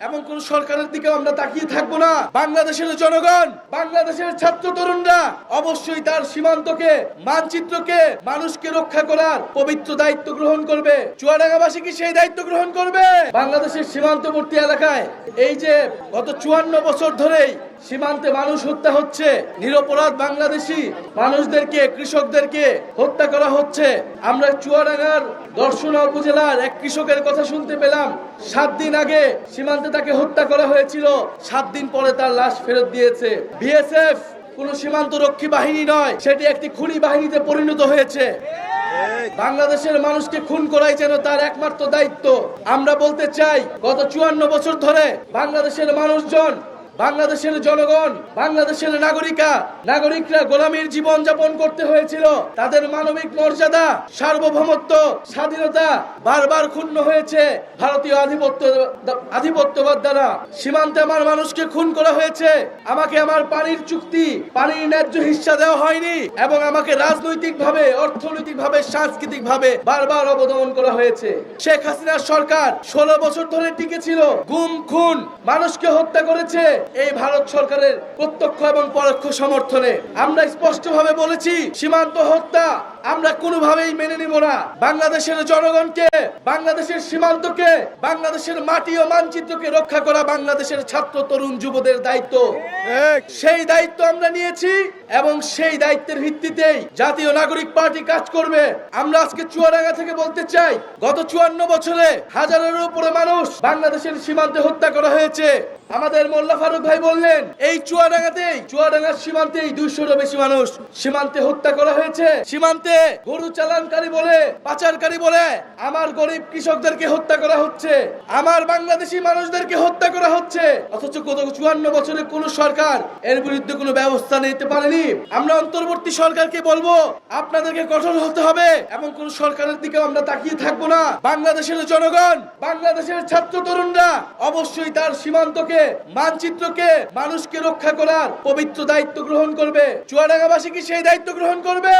এমন কোন সরকারের দিকে আমরা তাকিয়ে থাকব না। বাংলাদেশের জনগণ, বাংলাদেশের ছাত্র তরুণরা অবশ্যই তার সীমান্তকে, মানচিত্রকে, মানুষকে রক্ষা করার পবিত্র দায়িত্ব গ্রহণ করবে। চুয়াডাঙ্গাবাসী কি সেই দায়িত্ব গ্রহণ করবে? বাংলাদেশের সীমান্তবর্তী এলাকায় এই যে গত চুয়ান্ন বছর ধরেই সীমান্তে মানুষ হত্যা হচ্ছে, নিরপরাধ বাংলাদেশি মানুষদেরকে, কৃষকদেরকে হত্যা করা হচ্ছে। আমরা চুয়াডাঙ্গার দর্শনা উপজেলার এক কৃষকের কথা শুনতে পেলাম। সাত দিন আগে সীমান্তে তাকে হত্যা করা হয়েছিল। সাত দিন পরে তার লাশ ফেরত দিয়েছে। বিএসএফ কোন সীমান্ত রক্ষী বাহিনী নয়, সেটি একটি খুনি বাহিনীতে পরিণত হয়েছে। বাংলাদেশের মানুষকে খুন করাই যেন তার একমাত্র দায়িত্ব। আমরা বলতে চাই, গত চুয়ান্ন বছর ধরে বাংলাদেশের মানুষজন বাংলাদেশের জনগণ, বাংলাদেশের নাগরিকা, নাগরিকরা গোলামীর জীবন যাপন করতে হয়েছিল। তাদের মানবিক মর্যাদা, সার্বভৌমত্ব, স্বাধীনতা বারবার ক্ষুণ্ণ হয়েছে। ভারতীয় আধিপত্য, আধিপত্যবাদ দ্বারা সীমান্তে আমার মানুষকে খুন করা হয়েছে। আমাকে আমার পানির চুক্তি, পানির ন্যায্য হিস্সা দেওয়া হয়নি এবং আমাকে রাজনৈতিক ভাবে অর্থনৈতিক ভাবে সাংস্কৃতিক ভাবে বারবার অবদমন করা হয়েছে। শেখ হাসিনার সরকার ষোলো বছর ধরে টিকে ছিল। গুম, খুন, মানুষকে হত্যা করেছে। এই ভারত সরকারের প্রত্যক্ষ এবং পরোক্ষ সমর্থনে আমরা স্পষ্টভাবে বলেছি সীমান্ত হত্যা আমরা কোনোভাবেই মেনে নিব না। বাংলাদেশের জনগণকে বাংলাদেশের সীমান্তকে বাংলাদেশের মাটি ও মানচিত্রকে রক্ষা করা বাংলাদেশের ছাত্র তরুণ যুবদের দায়িত্ব। সেই দায়িত্ব আমরা নিয়েছি এবং সেই দায়িত্বের ভিত্তিতেই জাতীয় নাগরিক পার্টি কাজ করবে। আমরা আজকে চুয়াডাঙ্গা থেকে বলতে চাই গত চুয়ান্ন বছরে হাজারের উপরে মানুষ বাংলাদেশের সীমান্তে হত্যা করা হয়েছে। আমাদের মোল্লা ফারুক ভাই বললেন, এই চুয়াডাঙ্গাতেই, চুয়াডাঙ্গার সীমান্তেই দুইশোরও বেশি মানুষ সীমান্তে হত্যা করা হয়েছে। সীমান্তে গরু চালানকারী বলে, পাচারকারী বলে আমার গরিব কৃষকদেরকে হত্যা করা হচ্ছে, আমার বাংলাদেশি মানুষদেরকে হত্যা করা হচ্ছে। অথচ গত চুয়ান্ন বছরে কোন সরকার এর বিরুদ্ধে কোনো ব্যবস্থা নিতে পারেনি। আমরা অন্তর্বর্তী সরকারকে বলব, আপনাদেরকে কঠোর হতে হবে এবং কোন সরকারের দিকে আমরা তাকিয়ে থাকব না। বাংলাদেশের জনগণ, বাংলাদেশের ছাত্র তরুণরা অবশ্যই তার সীমান্তকে মানচিত্রকে মানুষকে রক্ষা করার পবিত্র দায়িত্ব গ্রহণ করবে। চুয়াডাঙ্গাবাসী কি সেই দায়িত্ব গ্রহণ করবে?